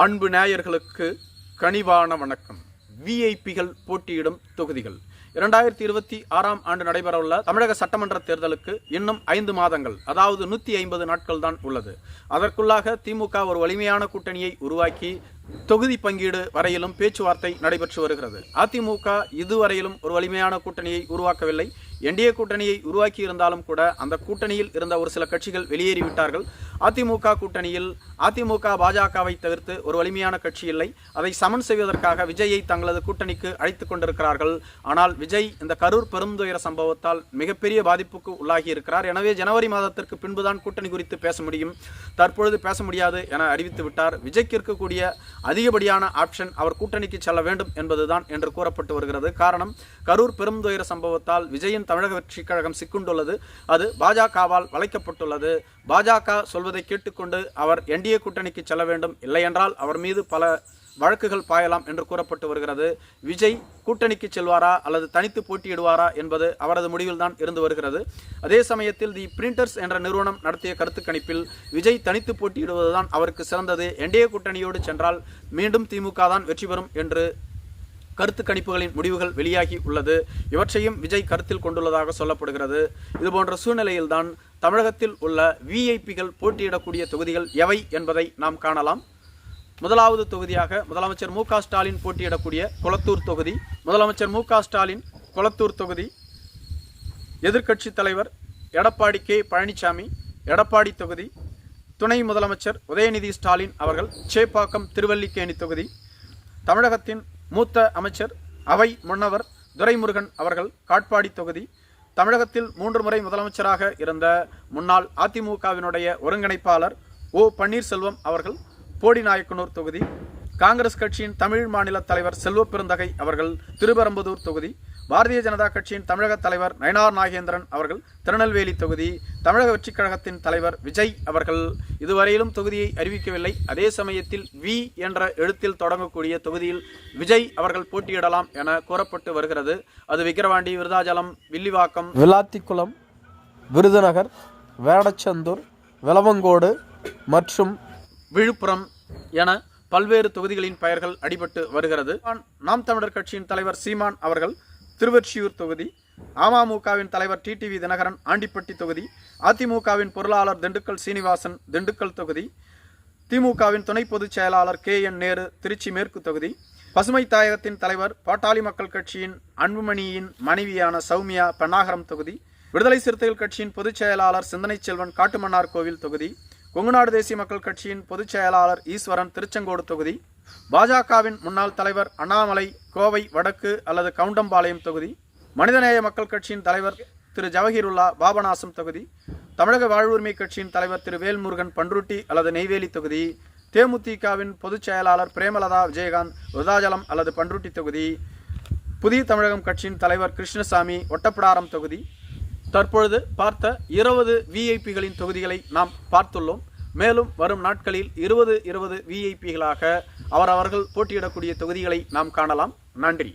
அன்பு நேயர்களுக்கு கனிவான வணக்கம். விஐபிகள் போட்டியிடும் தொகுதிகள். இரண்டாயிரத்தி இருபத்தி ஆறாம் ஆண்டு நடைபெறவுள்ள தமிழக சட்டமன்ற தேர்தலுக்கு இன்னும் ஐந்து மாதங்கள் அதாவது நூற்றி ஐம்பது நாட்கள் தான் உள்ளது. அதற்குள்ளாக திமுக ஒரு வலிமையான கூட்டணியை உருவாக்கி தொகுதி பங்கீடு வரையிலும் பேச்சுவார்த்தை நடைபெற்று வருகிறது. அதிமுக இதுவரையிலும் ஒரு வலிமையான கூட்டணியை உருவாக்கவில்லை. என்டிஏ கூட்டணியை உருவாக்கி இருந்தாலும் கூட அந்த கூட்டணியில் இருந்த ஒரு சில கட்சிகள் வெளியேறிவிட்டார்கள். அதிமுக கூட்டணியில் அதிமுக பாஜகவை தவிர்த்து ஒரு வலிமையான கட்சி இல்லை. அதை சமன் செய்வதற்காக விஜயை தங்களது கூட்டணிக்கு அழைத்து கொண்டிருக்கிறார்கள். ஆனால் விஜய் இந்த கரூர் பெருந்துயர சம்பவத்தால் மிகப்பெரிய பாதிப்புக்கு உள்ளாகி இருக்கிறார் எனவே ஜனவரி மாதத்திற்கு பின்புதான் கூட்டணி குறித்து பேச முடியும். தற்பொழுது பேச முடியாது என அறிவித்து விட்டார். விஜய்க்கு இருக்கக்கூடிய அதிகப்படியான ஆப்ஷன் அவர் கூட்டணிக்கு செல்ல வேண்டும் என்பதுதான் என்று கூறப்பட்டு வருகிறது. காரணம் கரூர் பெருந்துயர சம்பவத்தால் விஜயின் தமிழக வெற்றிக் கழகம் சிக்குண்டுள்ளது. அது பாஜகவால் வளைக்கப்பட்டுள்ளது. பாஜக சொல்வதை கேட்டுக்கொண்டு அவர் என்டிஏ கூட்டணிக்கு செல்ல வேண்டும். இல்லையென்றால் அவர் மீது பல வழக்குகள் பாயலாம் என்று கூறப்பட்டு வருகிறது. விஜய் கூட்டணிக்கு செல்வாரா அல்லது தனித்து போட்டியிடுவாரா என்பது அவரது முடிவில் தான் இருந்து வருகிறது. அதே சமயத்தில் தி பிரிண்டர்ஸ் என்ற நிறுவனம் நடத்திய கருத்து கணிப்பில் விஜய் தனித்து போட்டியிடுவதுதான் அவருக்கு சிறந்தது. என்டிஏ கூட்டணியோடு சென்றால் மீண்டும் திமுக தான் வெற்றி பெறும் என்று கருத்து கணிப்புகளின் முடிவுகள் வெளியாகி உள்ளது. இவற்றையும் விஜய் கருத்தில் கொண்டுள்ளதாக சொல்லப்படுகிறது. இதுபோன்ற சூழ்நிலையில்தான் தமிழகத்தில் உள்ள விஐபிகள் போட்டியிடக்கூடிய தொகுதிகள் எவை என்பதை நாம் காணலாம். முதலாவது தொகுதியாக முதலமைச்சர் மு ஸ்டாலின் போட்டியிடக்கூடிய கொளத்தூர் தொகுதி. முதலமைச்சர் மு ஸ்டாலின் கொளத்தூர் தொகுதி. எதிர்க்கட்சி தலைவர் எடப்பாடி கே. பழனிசாமி எடப்பாடி தொகுதி. துணை முதலமைச்சர் உதயநிதி ஸ்டாலின் அவர்கள் சேப்பாக்கம் திருவல்லிக்கேணி தொகுதி. தமிழகத்தின் மூத்த அமைச்சர் அவை முன்னவர் துரைமுருகன் அவர்கள் காட்பாடி தொகுதி தமிழகத்தில் மூன்று முறை முதலமைச்சராக இருந்த முன்னாள் அதிமுகவினுடைய ஒருங்கிணைப்பாளர் ஓ பன்னீர்செல்வம் அவர்கள் போடிநாயக்கனூர் தொகுதி காங்கிரஸ் கட்சியின் தமிழ் மாநில தலைவர் செல்வ பெருந்தகை அவர்கள் திருப்பெரும்புதூர் தொகுதி பாரதிய ஜனதா கட்சியின் தமிழக தலைவர் நயனார் நாகேந்திரன் அவர்கள் திருநெல்வேலி தொகுதி தமிழக வெற்றிக் கழகத்தின் தலைவர் விஜய் அவர்கள் இதுவரையிலும் தொகுதியை அறிவிக்கவில்லை. அதே சமயத்தில் வி என்ற எழுத்தில் தொடங்கக்கூடிய தொகுதியில் விஜய் அவர்கள் போட்டியிடலாம் என கூறப்பட்டு வருகிறது. அது விக்கிரவாண்டி விருதாச்சலம் வில்லிவாக்கம் விளாத்திக்குளம் விருதுநகர் வேடச்சந்தூர் விளவங்கோடு மற்றும் விழுப்புரம் என பல்வேறு தொகுதிகளின் பெயர்கள் அடிபட்டு வருகிறது. நாம் தமிழர் கட்சியின் தலைவர் சீமான் அவர்கள் திருவொற்றியூர் தொகுதி அமமுகவின் தலைவர் டிடிவி தினகரன் ஆண்டிப்பட்டி தொகுதி அதிமுகவின் பொருளாளர் திண்டுக்கல் சீனிவாசன் திண்டுக்கல் தொகுதி திமுகவின் துணை பொதுச் செயலாளர் கே என் நேரு திருச்சி மேற்கு தொகுதி பசுமை தாயகத்தின் தலைவர் பாட்டாளி மக்கள் கட்சியின் அன்புமணியின் மனைவியான சௌமியா பெண்ணாகரம் தொகுதி விடுதலை சிறுத்தைகள் கட்சியின் பொதுச் செயலாளர் சிந்தனை செல்வன் காட்டுமன்னார் கோவில் தொகுதி கொங்குநாடு தேசிய மக்கள் கட்சியின் பொதுச் செயலாளர் ஈஸ்வரன் திருச்செங்கோடு தொகுதி பாஜகவின் முன்னாள் தலைவர் அண்ணாமலை கோவை வடக்கு அல்லது கவுண்டம்பாளையம் தொகுதி மனிதநேய மக்கள் கட்சியின் தலைவர் திரு ஜவஹீருல்லா பாபநாசம் தொகுதி தமிழக வாழ்வுரிமை கட்சியின் தலைவர் திரு வேல்முருகன் பன்ருட்டி அல்லது நெய்வேலி தொகுதி தேமுதிகவின் பொதுச் செயலாளர் பிரேமலதா விஜயகாந்த் விருதாஜலம் அல்லது பன்ருட்டி தொகுதி புதிய தமிழகம் கட்சியின் தலைவர் கிருஷ்ணசாமி ஒட்டப்பிடாரம் தொகுதி தற்பொழுது பார்த்த இருபது விஐபிகளின் தொகுதிகளை நாம் பார்த்துள்ளோம். மேலும் வரும் நாட்களில் இருபது இருபது விஐபிகளாக அவரவர்கள் போட்டியிடக்கூடிய தொகுதிகளை நாம் காணலாம். நன்றி.